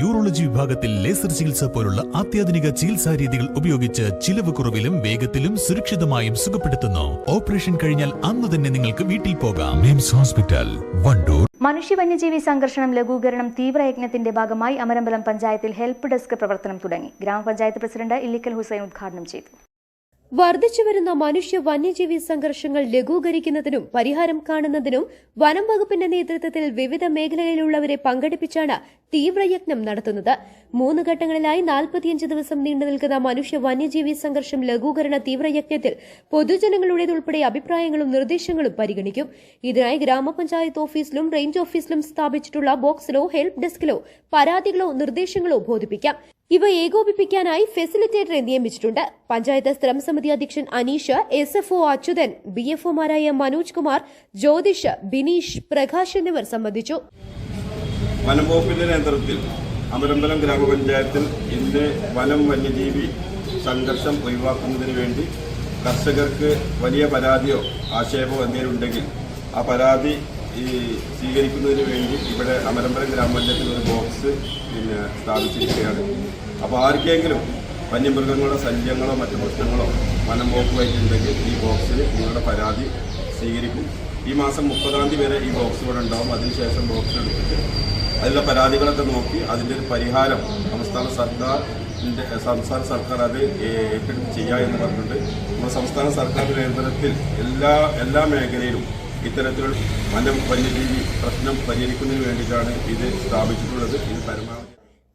Urology വിഭാഗത്തിൽ laser ചികിത്സ പോലുള്ള അത്യാധുനിക ചികിത്സാ രീതികൾ ഉപയോഗിച്ച് ചിലവ് കുറവിലും വേഗത്തിലും സുരക്ഷിതമായും സുഖപ്പെടുത്തുന്നു. ഓപ്പറേഷൻ കഴിഞ്ഞാൽ അന്ന് തന്നെ നിങ്ങൾക്ക് വീട്ടിൽ പോകാം. MIMS hospital Wandoor. മനുഷ്യ വന്യജീവി സംഘർഷണം ലഘൂകരണം തീവ്രയജ്ഞത്തിന്റെ ഭാഗമായി അമരമ്പലം പഞ്ചായത്തിൽ ഹെൽപ്പ് ഡെസ്ക് പ്രവർത്തനം തുടങ്ങി. ഗ്രാമപഞ്ചായത്ത് പ്രസിഡന്റ് ഇല്ലിക്കൽ ഹുസൈൻ ഉദ്ഘാടനം ചെയ്തു. വർദ്ധിച്ചുവരുന്ന മനുഷ്യ വന്യജീവി സംഘർഷങ്ങൾ ലഘൂകരിക്കുന്നതിനും പരിഹാരം കാണുന്നതിനും വനം വകുപ്പിന്റെ നേതൃത്വത്തിൽ വിവിധ മേഖലകളിലുള്ളവരെ പങ്കെടുപ്പിച്ചാണ് തീവ്രയജ്ഞം നടത്തുന്നത്. മൂന്ന് ഘട്ടങ്ങളിലായി നാൽപ്പത്തിയഞ്ച് ദിവസം നീണ്ടു നിൽക്കുന്ന മനുഷ്യ വന്യജീവി സംഘർഷം ലഘൂകരണ തീവ്രയജ്ഞത്തിൽ പൊതുജനങ്ങളുടേതുൾപ്പെടെ അഭിപ്രായങ്ങളും നിർദ്ദേശങ്ങളും പരിഗണിക്കും. ഇതിനായി ഗ്രാമപഞ്ചായത്ത് ഓഫീസിലും റേഞ്ച് ഓഫീസിലും സ്ഥാപിച്ചിട്ടുള്ള ബോക്സിലോ ഹെൽപ് ഡെസ്കിലോ പരാതികളോ നിർദ്ദേശങ്ങളോ ബോധിപ്പിക്കാം. ഇവ ഏകോപിപ്പിക്കാനായി ഫെസിലിറ്റേറ്ററെ നിയമിച്ചിട്ടുണ്ട്. പഞ്ചായത്ത് സ്ഥലം സമിതി അധ്യക്ഷൻ Anish S F O Achyuthan B F ഒമാരായ Manoj Kumar Jyothish Bineesh Prakash എന്നിവർ സംബന്ധിച്ചു. നേതൃത്വത്തിൽ അമരമ്പലം ഗ്രാമപഞ്ചായത്തിൽ ഇന്ന് വനം വന്യജീവി സംഘർഷം ഒഴിവാക്കുന്നതിന് വേണ്ടി കർഷകർക്ക് വലിയ പരാതിയോ ആക്ഷേപമോ എന്തെങ്കിലും ഉണ്ടെങ്കിൽ ആ പരാതി ഈ സ്വീകരിക്കുന്നതിന് വേണ്ടി ഇവിടെ അമരമ്പലം ഗ്രാമപഞ്ചായത്തിൽ ഒരു ബോക്സ് പിന്നെ സ്ഥാപിച്ചിരിക്കുകയാണ്. അപ്പോൾ ആർക്കെങ്കിലും വന്യമൃഗങ്ങളുടെ ശല്യങ്ങളോ മറ്റു പ്രശ്നങ്ങളോ വനം വകുപ്പുമായിട്ടുണ്ടെങ്കിൽ ഈ ബോക്സിൽ നിങ്ങളുടെ പരാതി സ്വീകരിക്കും. ഈ മാസം മുപ്പതാം തീയതി വരെ ഈ ബോക്സ് ഇവിടെ ഉണ്ടാവും. അതിനുശേഷം ബോക്സ് എടുത്തിട്ട് അതിലെ പരാതികളൊക്കെ നോക്കി അതിന്റെ ഒരു പരിഹാരം സംസ്ഥാന സർക്കാർ സംസ്ഥാന സർക്കാർ അത് ഏറ്റെടുത്ത് ചെയ്യുക എന്ന് പറഞ്ഞിട്ട് നമ്മുടെ സംസ്ഥാന സർക്കാരിന്റെ നേതൃത്വത്തിൽ എല്ലാ എല്ലാ മേഖലയിലും ഇത്തരത്തിലുള്ള വനം വന്യജീവി പ്രശ്നം പരിഹരിക്കുന്നതിന് വേണ്ടിയിട്ടാണ് ഇത് സ്ഥാപിച്ചിട്ടുള്ളത്. ഇത് പരമാവധി